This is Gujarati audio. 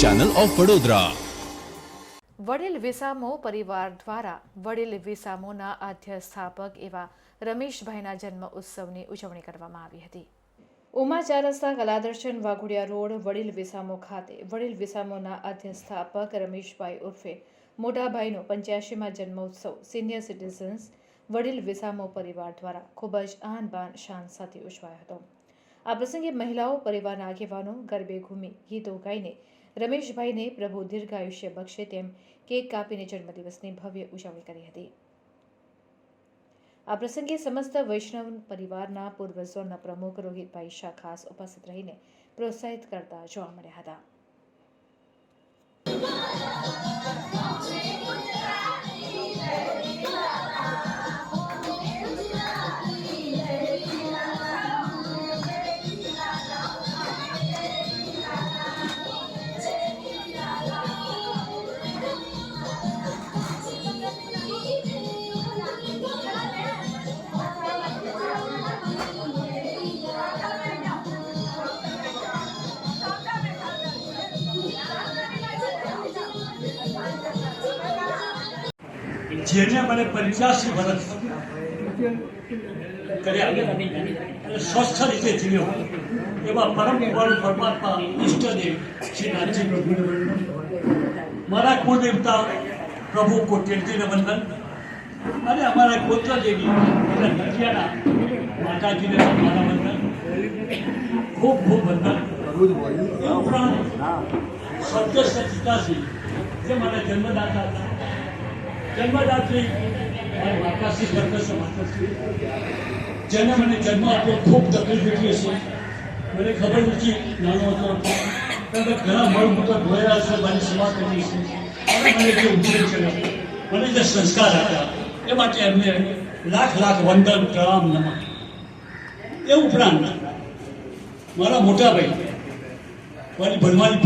ચેનલ ઓફ વડોદરા વડીલ વિસામો પરિવાર દ્વારા વડીલ વિસામોના આધ્ય સ્થાપક એવા રમેશભાઈના જન્મ ઉત્સવની ઉજવણી કરવામાં આવી હતી. ઉમા ચાર રસ્તા કલાદર્શન વાઘોડિયા રોડ વડીલ વિસામો ખાતે વડીલ વિસામોના આધ્ય સ્થાપક રમેશભાઈ ઉર્ફે મોટાભાઈનો પંચ્યાસીમાં જન્મોત્સવ સિનિયર સિટીઝન્સ વડીલ વિસામો પરિવાર દ્વારા ખૂબ જ આન બાન શાન સાથે ઉજવાયો હતો. આ પ્રસંગે મહિલાઓ, પરિવારના આગેવાનો, ગરબે ઘૂમી ગીતો ગાઈને રમેશભાઈને પ્રભુ દીર્ઘાયુષ્ય બક્ષે તેમ કેક કાપીને જન્મદિવસની ભવ્ય ઉજવણી કરી હતી. આ પ્રસંગે સમસ્ત વૈષ્ણવ પરિવારના પૂર્વજોના પ્રમુખ રોહિતભાઈ શાહ ખાસ ઉપસ્થિત રહીને પ્રોત્સાહિત કરતા જોવા મળ્યા હતા. જેને મને પંચ્યાસી વર્ષ. કર્યા અને સ્વસ્થ રીતે જીવ્યો. એવા પરમ કૃપાળુ પરમાત્મા ઈષ્ટદેવ શ્રી વંદન. મારા કુળદેવતા પ્રભુ કોટેરજીને વંદન. અને અમારા ગોત્રદેવી એટલે નટિયાના માતાજીને મારા વંદન. ખૂબ ખૂબ વંદન. ઉપરાંત સત્ય પિતાશ્રી જે મારા જન્મદાતા હતા. જન્મદાત્રી. માતાશ્રી માતાશ્રી જેને મને જન્મ આપ્યો ખૂબ તકલીફ એટલી હશે? મને ખબર નથી, નાનો હતો. તમે ઘણા મળમૂત્ર ધોયા હશે મારી સેવા કરી છે. મને જે ઉછેર કર્યો મને જે સંસ્કાર આપ્યા, એ માટે એમને લાખ લાખ વંદન, પ્રણામ નમન એ ઉપરાંત, મારા મોટા ભાઈ, મારી ભરમારી